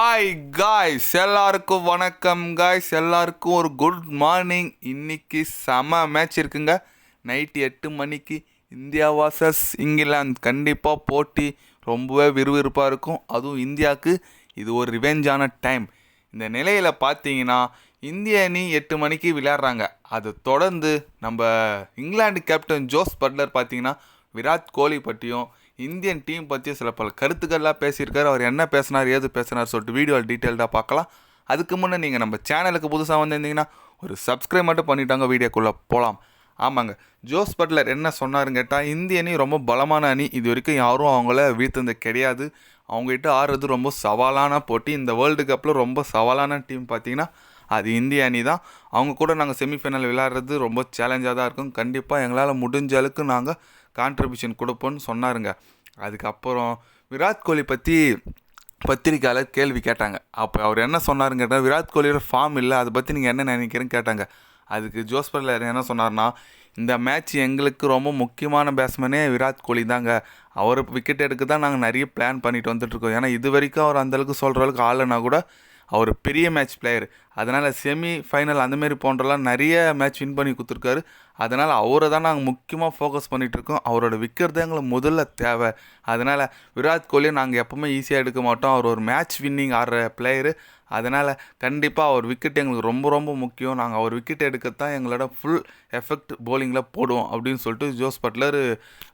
Hi guys எல்லாருக்கும் வணக்கம் guys எல்லாருக்கும் ஒரு குட் மார்னிங் இன்னைக்கு செம மேட்ச் இருக்குங்க. நைட்டு எட்டு மணிக்கு இந்தியா வாசஸ் இங்கிலாந்து. கண்டிப்பாக போட்டி ரொம்பவே விறுவிறுப்பாக இருக்கும். அதுவும் இந்தியாவுக்கு இது ஒரு ரிவெஞ்சான டைம் இந்த நிலையில் பார்த்தீங்கன்னா இந்திய அணி எட்டு மணிக்கு விளையாடுறாங்க. அதை தொடர்ந்து நம்ம இங்கிலாந்து கேப்டன் ஜோஸ் பட்லர் பார்த்தீங்கன்னா விராட் கோலி பற்றியும் இந்தியன் டீம் பற்றியும் சில பல கருத்துக்கள்லாம் பேசியிருக்காரு. அவர் என்ன பேசினார் ஏது பேசினார் சொல்லிட்டு வீடியோவில் டீட்டெயில்டாக பார்க்கலாம். அதுக்கு முன்னே நீங்கள் நம்ம சேனலுக்கு புதுசாக வந்திருந்தீங்கன்னா ஒரு சப்ஸ்கிரைப் மட்டும் பண்ணிட்டாங்க வீடியோக்குள்ளே போகலாம் ஆமாங்க. ஜோஸ் பட்லர் என்ன சொன்னாருன்னு கேட்டால் இந்திய அணி ரொம்ப பலமான அணி. இது வரைக்கும் யாரும் அவங்கள வீழ்த்தது கிடையாது. அவங்ககிட்ட ஆடுறது ரொம்ப சவாலான போட்டி. இந்த வேர்ல்டு கப்பில் ரொம்ப சவாலான டீம் பார்த்தீங்கன்னா அது இந்திய அணி தான். அவங்க கூட நாங்கள் செமிஃபைனல் விளையாடுறது ரொம்ப சேலஞ்சாக தான் இருக்கும். கண்டிப்பாக எங்களால் முடிஞ்ச அளவுக்கு நாங்கள் கான்ட்ரிபியூஷன் கொடுப்போம்னு சொன்னாருங்க. அதுக்கப்புறம் விராட் கோலி பற்றி பத்திரிக்கையாளர் கேள்வி கேட்டாங்க. அப்போ அவர் என்ன சொன்னாருன்னு கேட்டால் விராட் கோலியோட ஃபார்ம் இல்லை அதை பற்றி நீங்கள் என்ன நினைக்கிறேன்னு கேட்டாங்க. அதுக்கு ஜோஸ் என்ன சொன்னார்னா இந்த மேட்ச் எங்களுக்கு ரொம்ப முக்கியமான பேட்ஸ்மேனே விராட் கோலி தாங்க. அவர் விக்கெட் எடுக்க தான் நாங்கள் நிறைய பிளான் பண்ணிட்டு வந்துட்டுருக்கோம் ஏன்னா இது வரைக்கும் அவர் அந்தளவுக்கு சொல்கிற அளவுக்கு ஆளுனா கூட அவர் பெரிய மேட்ச் பிளேயர் அதனால் செமி ஃபைனல் அந்தமாரி போன்றலாம் நிறைய மேட்ச் வின் பண்ணி கொடுத்துருக்காரு. அதனால் அவரை தான் நாங்கள் முக்கியமாக ஃபோக்கஸ் பண்ணிகிட்ருக்கோம் அவரோட விக்கெட் தான் எங்களுக்கு முதல்ல தேவை. அதனால் விராட் கோலியை நாங்கள் எப்போவுமே ஈஸியாக எடுக்க மாட்டோம். அவர் ஒரு மேட்ச் வின்னிங் ஆடுற பிளேயரு அதனால் கண்டிப்பாக அவர் விக்கெட் எங்களுக்கு ரொம்ப ரொம்ப முக்கியம். நாங்கள் அவர் விக்கெட் எடுக்கத்தான் எங்களோட ஃபுல் எஃபெக்ட் போலிங்கில் போடுவோம் அப்படின்னு சொல்லிட்டு ஜோஸ் பட்லர்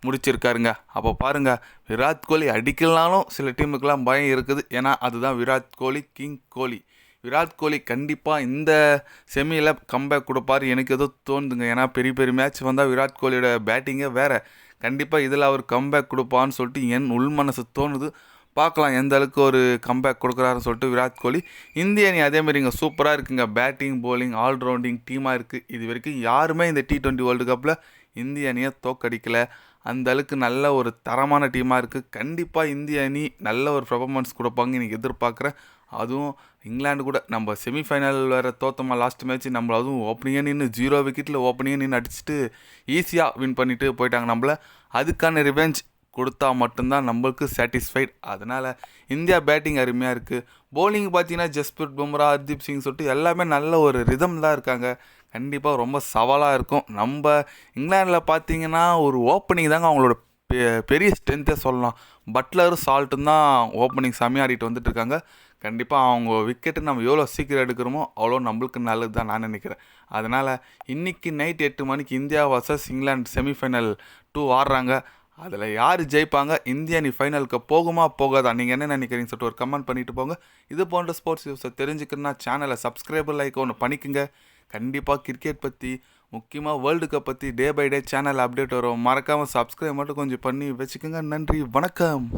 முடிச்சிருக்காருங்க. அப்போ பாருங்கள் விராட் கோலி அடிக்கலனாலும் சில டீமுக்கெலாம் பயம் இருக்குது. ஏன்னா அதுதான் விராட் கோலி கிங் கோலி. விராட் கோலி கண்டிப்பாக இந்த செமியில் கம்பேக் கொடுப்பார். எனக்கு எதுவும் தோணுதுங்க. ஏன்னா பெரிய பெரிய மேட்ச் வந்தால் விராட் கோலியோட பேட்டிங்கே வேறு. கண்டிப்பாக இதில் அவர் கம்பேக் கொடுப்பான்னு சொல்லிட்டு என் உள் மனசு தோணுது. பார்க்கலாம் எந்த அளவுக்கு ஒரு கம்பேக் கொடுக்குறாருன்னு சொல்லிட்டு விராட் கோலி. இந்திய அணி அதேமாதிரி இங்கே சூப்பராக இருக்குங்க. பேட்டிங் போலிங் ஆல்ரவுண்டிங் டீமாக இருக்குது இது வரைக்கும் யாருமே இந்த டி ட்வெண்ட்டி வேர்ல்டு கப்பில் இந்திய அணியை தோக்கடிக்கலை அந்த அளவுக்கு நல்ல ஒரு தரமான டீமாக இருக்குது கண்டிப்பாக இந்திய அணி நல்ல ஒரு பர்ஃபார்மன்ஸ் கொடுப்பாங்க எனக்கு எதிர்பார்க்குறேன். அதுவும் இங்கிலாந்து கூட நம்ம செமிஃபைனல் வேறு தோத்தோமா லாஸ்ட் மேட்ச் நம்மள அதுவும் ஓப்பனிங்காக நின்று ஜீரோ விக்கெட்டில் ஓப்பனிங்கே நின்று அடிச்சுட்டு ஈஸியாக வின் பண்ணிவிட்டு போயிட்டாங்க நம்மள. அதுக்கான ரிவெஞ்ச் கொடுத்தா மட்டும்தான் நம்மளுக்கு சாட்டிஸ்ஃபைட் அதனால் இந்தியா பேட்டிங் அருமையாக இருக்குது போலிங் பார்த்தீங்கன்னா ஜஸ்பிரிட் பும்ரா ஹர்தீப் சிங் சொல்லிட்டு எல்லாமே நல்ல ஒரு ரிதம் தான் இருக்காங்க. கண்டிப்பாக ரொம்ப சவாலாக இருக்கும். நம்ம இங்கிலாந்தில் பார்த்தீங்கன்னா ஒரு ஓப்பனிங் தாங்க அவங்களோட பெ- பெரிய ஸ்ட்ரென்த்தே சொல்லலாம். பட்லரும் சால்ட்டும் தான் ஓப்பனிங் செமையாக ஆடிட்டு இருக்காங்க. கண்டிப்பாக அவங்க விக்கெட்டு நம்ம எவ்வளோ சீக்கிரம் எடுக்கிறோமோ அவ்வளோ நம்மளுக்கு நல்லது தான் நான் நினைக்கிறேன். அதனால் இன்றைக்கி நைட் எட்டு மணிக்கு India versus England semifinal two ஆடுறாங்க. அதில் யார் ஜெயிப்பாங்க? இந்தியா நீ ஃபைனலுக்கு போகுமா? போகாதா? நீங்கள் என்ன நினைக்கிறீங்கன்னு சொல்லிட்டு ஒரு கமெண்ட் பண்ணிட்டு போங்க. இது போன்ற ஸ்போர்ட்ஸ் நியூஸை தெரிஞ்சுக்கணுன்னா சேனலை சப்ஸ்கிரைபர் லைக் ஒன்று பண்ணிக்கோங்க. கண்டிப்பாக கிரிக்கெட் பற்றி முக்கியமாக வேர்ல்டு கப் பற்றி day by day channel update வரும். மறக்காமல் சப்ஸ்கிரைப் மட்டும் கொஞ்சம் பண்ணி வச்சுக்கோங்க. நன்றி வணக்கம்.